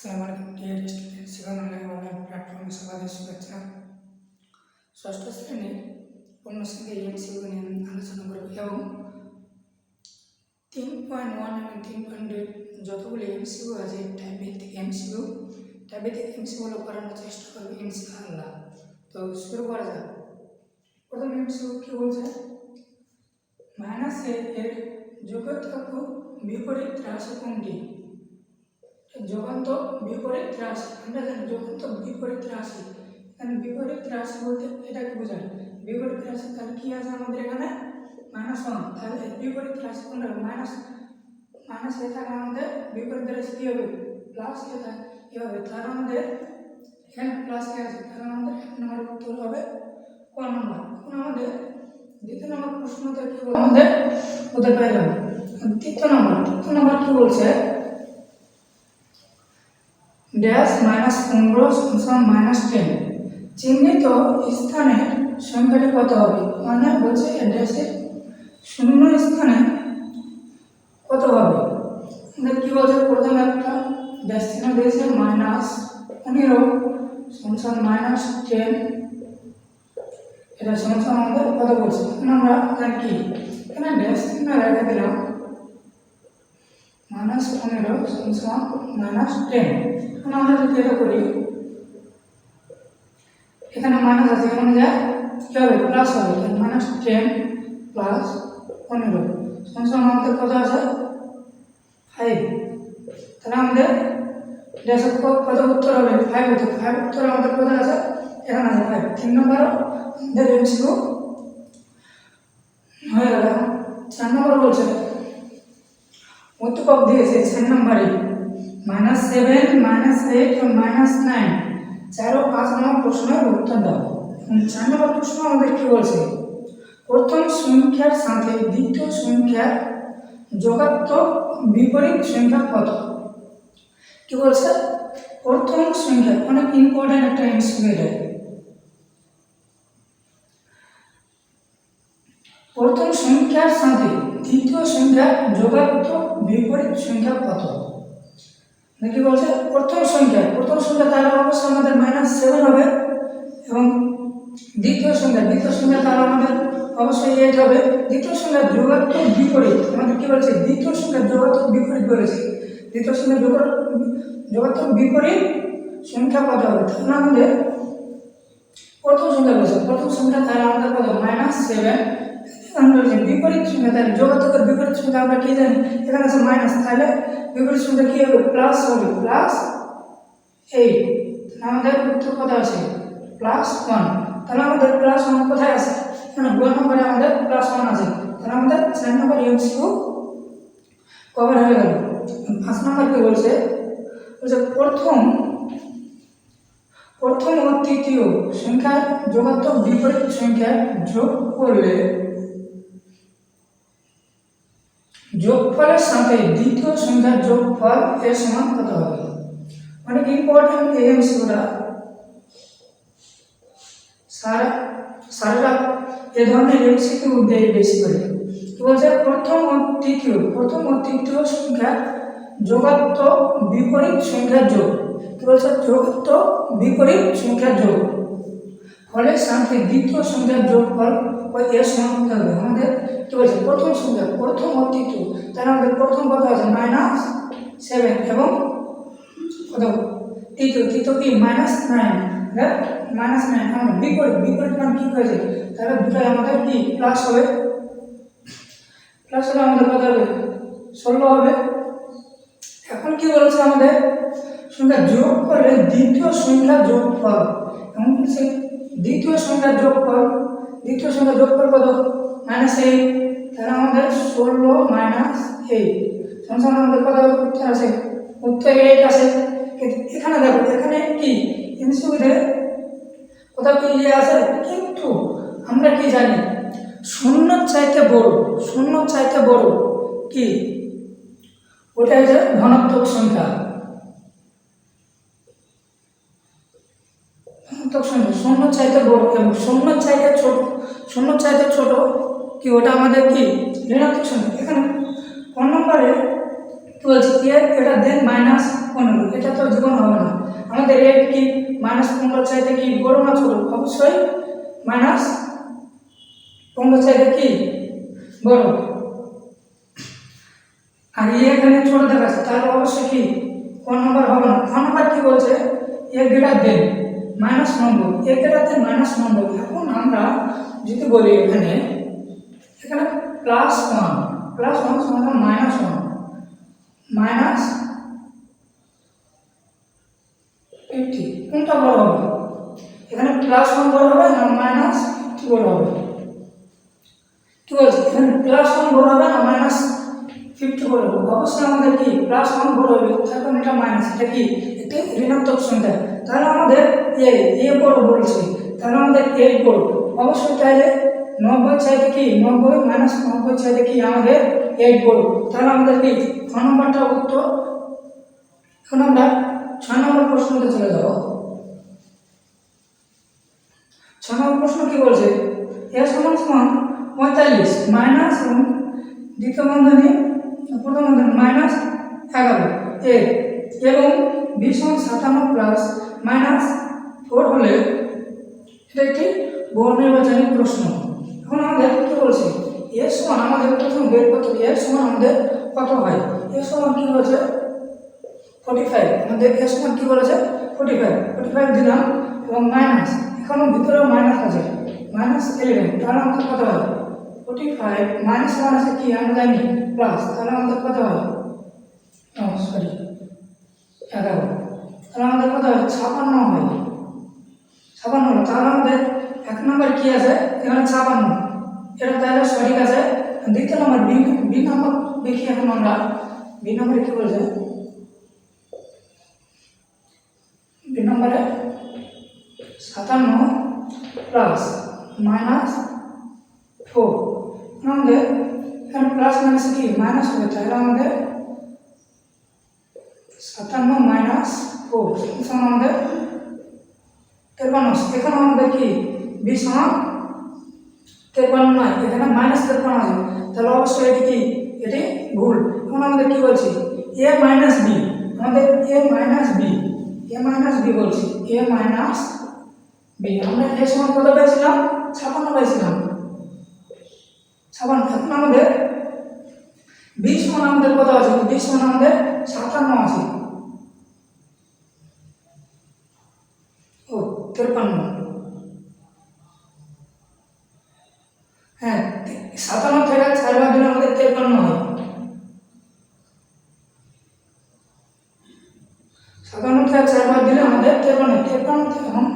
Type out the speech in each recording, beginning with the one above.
আসসালামু আলাইকুম dear student সেখানে অনলাইন অনলাইন প্ল্যাটফর্মে সবাইকে শুভেচ্ছা ষষ্ঠ শ্রেণির পূর্ণসংখ্যা এমসিকিউ নিয়ে আমি আলোচনা করব এবং তিন পয়েন্ট ওয়ান এবং তিন পয়েন্ট যতগুলো এমসিকিউ আছে টাইপ ভিত্তিক এমসিকিউ টাইপ ভিত্তিক এমসিকিউগুলো করানোর চেষ্টা করব ইনশাআল্লাহ তো শুরু করা যাক প্রথম এমসিকিউ কী বলছে মাইনাস এর যোগত্বক বিপরীত রাশি কোনটি? যোগান্ত বিপরীত রাশি আমরা জানি যোগান্ত বিপরীত রাশি এখানে বিপরীত রাশি বলতে এটাকে বোঝায়? বিপরীত রাশি তাহলে কী আছে আমাদের এখানে? মাইনাস ওয়ান তাহলে বিপরীত রাশি কোনটা মাইনাস মাইনাস এ থাকলে আমাদের বিপরীত রাশি কী হবে? প্লাস এ থাকে, কী হবে? তাহলে আমাদের এখানে প্লাস এ আছে। তাহলে আমাদের এক নম্বর উত্তর হবে ক নম্বর এখন আমাদের দ্বিতীয় নম্বর প্রশ্নতে কী বলছে? আমাদের হতে পারলাম তৃতীয় নম্বর তৃতীয় নম্বর কী বলছে? ড্যাশ মাইনাস পনেরো সমান মাইনাস টেন। চিহ্নিত স্থানের সংখ্যাটি কত হবে? মানে বলছে ড্যাশের শূন্য স্থানে কত হবে? কী বলছে? প্রথম একটা ড্যাশ চিহ্ন দিয়েছে, মাইনাস পনেরো সমান মাইনাস টেন। এটা সমান আমাদের কত বলছে? আমরা কি? এখানে ড্যাশ চিহ্ন রেখে দিলাম। মাইনাস পনেরো, সমান মাইনাস টেন। এখন আমরা যদি এটা করি, এখানে মাইনাস আছে, এখানে যা কী হবে? প্লাস হবে। মাইনাস টেন প্লাস পনেরো। সমান আমাদের কত আছে? ফাইভ। তাহলে আমাদের ড্যাশ কত উত্তর হবে? ফাইভ উত্তর। ফাইভ উত্তর আমাদের কত আছে? এখানে আছে ফাইভ। তিন নম্বর আমাদের এমসিকিউ হয়ে গেল। চার নম্বর বলছে উৎপাদক দিয়েছে চার নম্বরে। Minus seven minus eight minus nine চার ও পাঁচ নম্বর প্রশ্নের উত্তর দাও। চার নম্বর প্রশ্ন আমাদের কি বলছে? প্রথম সংখ্যার সাথে দ্বিতীয় সংখ্যার যোগাত্মক বিপরীত সংখ্যা কত? কি বলছে? প্রথম সংখ্যা, অনেক ইম্পর্টেন্ট একটা ইনস্ট্রুমেন্ট প্রথম সংখ্যার সাথে দ্বিতীয় সংখ্যা যোগাত্মক বিপরীত সংখ্যা কত? নাকি বলছে প্রথম সংখ্যা? প্রথম সংখ্যা তাহলে অবশ্যই আমাদের মাইনাস সেভেন হবে এবং দ্বিতীয় সংখ্যা দ্বিতীয় সংখ্যা তাহলে আমাদের অবশ্যই এইট হবে। দ্বিতীয় সংখ্যা যোগাত্মক বিপরীত, আমাদের কি বলছে? দ্বিতীয় সংখ্যার যোগাত্মক বিপরীত বলেছে। দ্বিতীয় সংখ্যার যোগ- যোগাত্মক বিপরীত সংখ্যা কত হবে? তাহলে আমাদের প্রথম সংখ্যা বলেছে। প্রথম সংখ্যা তাহলে আমাদের কত? মাইনাস সেভেন আমরা বলছি বিপরীত সংখ্যা তাহলে যোগাত্মকের বিপরীত সংখ্যা আমরা কি জানি? এখানে আছে মাইনাস তাহলে বিপরীত সংখ্যা কি হবে? প্লাস হবে প্লাস এইট আমাদের উত্তর কত আছে? প্লাস ওয়ান তাহলে আমাদের প্লাস ওয়ান কোথায় আছে? এখানে গ নম্বরে আমাদের প্লাস ওয়ান আছে। তাহলে আমাদের চার নম্বর এমসিউ কভার হয়ে গেল। পাঁচ নম্বর কি বলছে? বলছে প্রথম প্রথম ও তৃতীয় সংখ্যার যোগাত্মক বিপরীত সংখ্যার যোগ করলে যোগফলের সাথে দ্বিতীয় সংখ্যার যোগফল এর সমান কত হবে? অনেক ইম্পর্টেন্ট এই এমসিগুলা সারা এ ধরনের এমসিকিউ দেয় বেশি করে। কি বলছে? প্রথম ও তৃতীয়, প্রথম ও তৃতীয় সংখ্যার যোগাত্মক বিপরীত সংখ্যার যোগ। কি বলছে? যোগাত্মক বিপরীত সংখ্যার যোগ। ফলের সাথে দ্বিতীয় সংখ্যার যোগফল ওই এর সমান হবে? আমাদের কি বলছে? প্রথম সংখ্যা প্রথম ও তৃতীয় তাহলে আমাদের প্রথম কত আছে মাইনাস সেভেন এবং কত? তৃতীয় তৃতীয় কি? মাইনাস নাইন মাইনাস নাইন আমার বিপরীত বিপরীত মান কি হয়েছে তাহলে দুটাই আমাদের কি? প্লাস হবে। প্লাস হলে আমাদের কত হবে? ষোলো হবে। এখন কি বলছে আমাদের? সংখ্যা যোগ করলে দ্বিতীয় সংখ্যা যোগফল এমন বলছে? দ্বিতীয় সংখ্যা যোগফল, দ্বিতীয় সংখ্যা যোগফল কত? মাইনাস এইট তাহলে আমাদের ষোলো মাইনাস এইট সংখ্যা আমাদের কত? উত্তর আছে। উত্তর এইট আছে। এখানে দেখো, এখানে কি? ইনসুবিধে কোথাও কি ইয়ে আছে? কিন্তু আমরা কি জানি? শূন্য চাইতে বড় শূন্য চাইতে বড় কি? ওটা হচ্ছে ধনাত্মক সংখ্যা ধনাত্মক সংখ্যা শূন্য চাইতে বড় এবং শূন্য চাইতে ছোট শূন্য চাইতে ছোট কি, ওটা আমাদের কি? ঋণাত্মক সংখ্যা এখানে কোন নম্বরে কি বলছে? এ এটা দেন মাইনাস পনেরো। এটা তো জীবন হবে না। আমাদের এইট কি? মাইনাস পনেরো চাইতে কি বড় না ছোট? অবশ্যই মাইনাস পনেরো চাইতে কি বড়। আর এখানে ছোট দেখাচ্ছে, তাহলে অবশ্যই কি? কোন নম্বর হবে না। কোন নম্বর কি বলছে? A greater than minus number A greater than minus নম্বর এখন আমরা যদি বলি এখানে এখানে প্লাস ওয়ান প্লাস ওয়ান সমান মাইনাস ওয়ান মাইনাস ফিফটি কোনটা বড় হবে? এখানে প্লাস ওয়ান বড় হবে না মাইনাস ফিফটি বড় হবে? কি বলছে? এখানে প্লাস ওয়ান বড় হবে না মাইনাস ফিফটি বড় হবে? অবশ্যই আমাদের কি প্লাস ওয়ান বড় হবে? কারণ এটা মাইনাস এটা কি? একটি ঋণাত্মক সংখ্যা। তাহলে আমাদের এ এ বড় বলছে। তাহলে আমাদের এ বড়। অবশ্যই তাহলে নব্বই চাইতে কি নব্বই মাইনাস নব্বই কি আমাদের এইট বড় তাহলে আমাদের কি? ছ নম্বরটা উত্তর। এখন আমরা ছয় নম্বর প্রশ্নতে চলে যাব। ছ নম্বর প্রশ্ন কি বলছে? এ সমান সমান পঁয়তাল্লিশ মাইনাস দ্বিতীয় বন্ধনী, প্রথম বন্ধনী মাইনাস এগারো এ এবং বি সমান সাতান্ন প্লাস মাইনাস ফোর হলে এটা একটি বহু নির্বাচনী প্রশ্ন। এখন আমাদের কি বলছে। এর সমান আমাদের প্রথম বের করতে এর সমান আমাদের কত হয়? এর সমান কি বলছে? ফোর্টি ফাইভ আমাদের এর সমান কি বলেছে? ফোর্টি ফাইভ ফোর্টি ফাইভ দিলাম এবং মাইনাস এখনও ভিতরেও মাইনাস আছে। মাইনাস ইলেভেন তাহলে আমাদের কত হয়? ফোর্টি ফাইভ মাইনাস মাইনাসে কি? আমরা জানি। প্লাস তাহলে আমাদের কত হয়? সরি এগারো। তাহলে আমাদের কত হয়? ছাপান্ন হয়। ছাপান্ন হলো। তাহলে আমাদের এক নম্বর কি আছে এখানে ছাপান্ন এটা তাহলে সঠিক আছে দ্বিতীয় নম্বর বি বি নম্বর দেখি এখন আমরা বি নম্বরে কি বলছে বি নম্বরে সাতান্ন প্লাস মাইনাস ফোর আমাদের এখানে প্লাস মাইনাস কি মাইনাস হবে তাহলে আমাদের সাতান্ন মাইনাস ফোর সমান আমাদের তেপান্ন এখানে আমাদের কি বি সমান তেপান্ন নয়, এখানে মাইনাস তেপান্ন আছে। তাহলে অবশ্যই এটি কি? এটি ভুল। এখন আমাদের কি বলছি? এ মাইনাস বি আমাদের A minus B A minus B বলছি। এ মাইনাস বি আমরা এ সমান কত পেয়েছিলাম? ছাপান্ন পেয়েছিলাম। ছাপান্ন, এখন আমাদের বি সমান আমাদের কত আছে? বি সমান আমাদের সাতান্ন আছে ও তেপান্ন হ্যাঁ সাতান্ন থেকে চার বাদ দিলে আমাদের তেপান্ন হয় সাতান্ন থেকে চার বাদ দিলে আমাদের তেপান্ন তেপান্ন এখন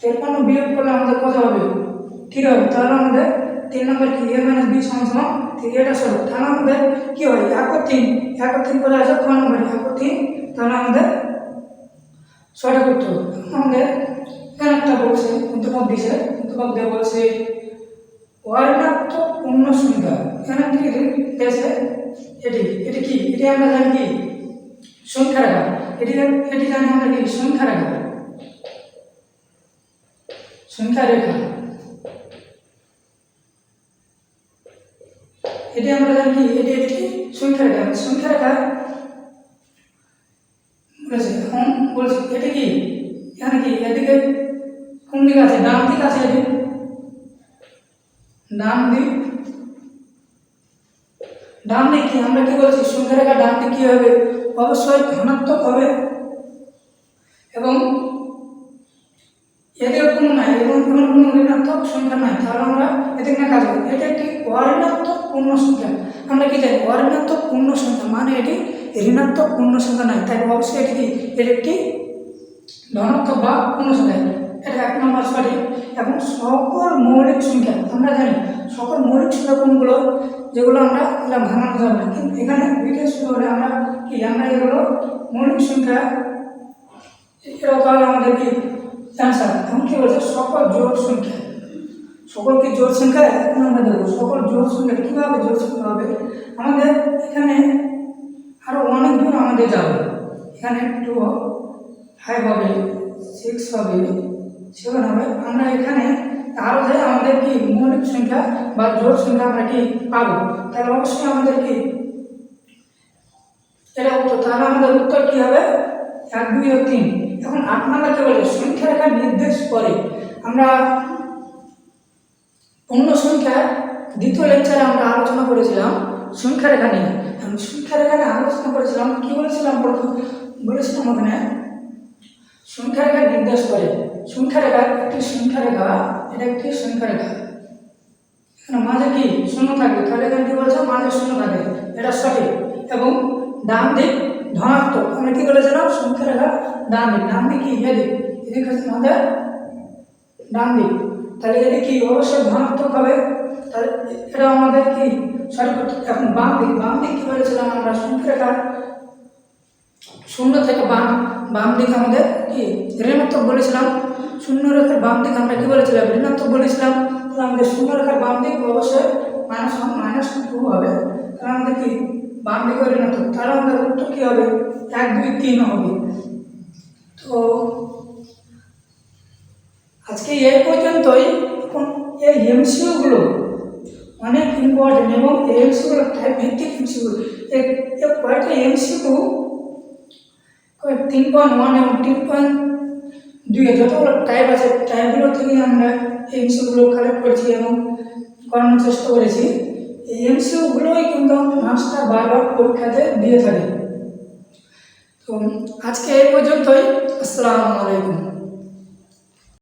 তেপান্ন বিয়োগ করলে আমাদের কত হবে? ঠিক হবে। তাহলে আমাদের তিন নম্বর কি? এ মাইনাস বি সমান সমান এটা সরব তাহলে আমাদের কি হয়? এক তিন। এক তিন করে আছে ক নম্বর? এক তিন। তাহলে আমাদের ছয়টা করতে হবে। আমাদের এখানে একটা বলছে উদ্যোগ দিছে। উদ্যোগ দিয়ে বলছে ওয়ার্ণাত্মক পূর্ণ সংখ্যা এখানে কি দিয়েছে এটি এটি কি? এটি আমরা জানি কি? সংখ্যা রেখা এটি এটি জানি আমরা কি? সংখ্যা রেখা সংখ্যা রেখা। এটি আমরা জানি কি? এটি একটি সংখ্যা রেখা সংখ্যা রেখা বলেছে, এখন বলছে, এটা কি? এখানে কি? এদিকে কোন দিক আছে? ডান দিক আছে এটি। ডান দিক ডান দিক, আমরা কি বলছি? সংখ্যা রেখা ডান দিক হবে? অবশ্যই ধনাত্মক হবে। এবং এদিকে কোনো নাই, এবং কোনো কোনো ঋণাত্মক সংখ্যা নাই। তাহলে আমরা এদিকে না কাজ করি এটা একটি অঋণাত্মক পূর্ণ সংখ্যা। আমরা কি জানি অঋণাত্মক পূর্ণ সংখ্যা মানে এটি ঋণাত্মক পূর্ণ সংখ্যা নাই। তাই অবশ্যই এটি এটি একটি ধনাত্মক বা পূর্ণ সংখ্যা। এটা এক নম্বর সঠিক এবং সকল মৌলিক সংখ্যা, আমরা জানি সকল মৌলিক সংখ্যা কোনগুলো যেগুলো আমরা এগুলো ভাঙানো যাবে না কিন্তু এখানে বিশেষ করে আমরা কি, আমরা এগুলো মৌলিক সংখ্যা এটাও তাহলে আমাদের কি অ্যান্সার এখন কি বলছে? সকল জোর সংখ্যা। সকল কি জোড় সংখ্যা? এখন আমরা দেখব সকল জোর সংখ্যা কীভাবে জোড় সংখ্যা হবে? আমাদের এখানে আরও অনেক দূর আমাদের যাবে। এখানে টু ফাইভ হবে সিক্স হবে সেভেন হবে আমরা এখানে আরও যাই আমাদের কি মৌলিক সংখ্যা বা জোড় সংখ্যা আমরা কি পাবো? তাহলে অবশ্যই আমাদের কি এটা উত্তর। তাহলে আমাদের উত্তর কি হবে? এক, দুই ও তিন। এখন আট নাম্বার কি বলে? সংখ্যা রেখা নির্দেশ করে। আমরা অন্য সংখ্যা দ্বিতীয় লেকচারে আমরা আলোচনা করেছিলাম সংখ্যা রেখা নিয়ে। আমি সংখ্যা রেখা নিয়ে আলোচনা করেছিলাম, কি বলেছিলাম বলেছিলাম ওখানে সংখ্যা রেখা নির্দেশ করে। সংখ্যা রেখা একটি সংখ্যা রেখা এটা একটি সংখ্যা রেখা এখানে মাঝে কি শূন্য থাকবে? তাহলে এখানে কি বলছে? মাঝে শূন্য থাকে। এটা সঠিক। এবং ডান দিক ধনাত্মক। আমরা কি বলেছিলাম সংখ্যা রেখা ডান দিক। ডান দিক কি? এদিক। এদিক হচ্ছে আমাদের ডান দিক। তাহলে এদিকে কি? অবশ্যই ধনাত্মক হবে। তাহলে এটা আমাদের কি? সঠিক। এখন বাম দিক। বাম দিক কি বলেছিলাম আমরা? সংখ্যা রেখা শূন্য থেকে বাম। বাম দিক আমাদের কি? ঋণাত্মক বলেছিলাম। শূন্য রেখার বাম দিক আমরা কি বলেছিলাম? ঋণাত্মক বলেছিলাম। তাহলে আমাদের শূন্য রেখার বাম দিক অবশ্যই মাইনাস মাইনাস টু হবে। তাহলে আমাদের কি? বাম দিকে ঋণাত্মক। তাহলে আমাদের উত্তর কী হবে? এক, দুই, তিন হবে। তো আজকে এই পর্যন্তই। এখন এই এমসিউগুলো অনেক ইম্পর্টেন্ট এবং এই এমসিউগুলো টাইপ ভিত্তিক এই কয়েকটা এমসিউ তিন পয়েন্ট ওয়ান এবং তিন পয়েন্ট দুই যতগুলো টাইপ আছে টাইপগুলো থেকে আমরা এই এমসিউগুলো কালেক্ট করেছি এবং করানোর চেষ্টা করেছি। এই এমসিগুলোই কিন্তু মাস্টার বারবার পরীক্ষাতে দিয়ে থাকে। তো আজকে এই পর্যন্তই। আসসালামু আলাইকুম।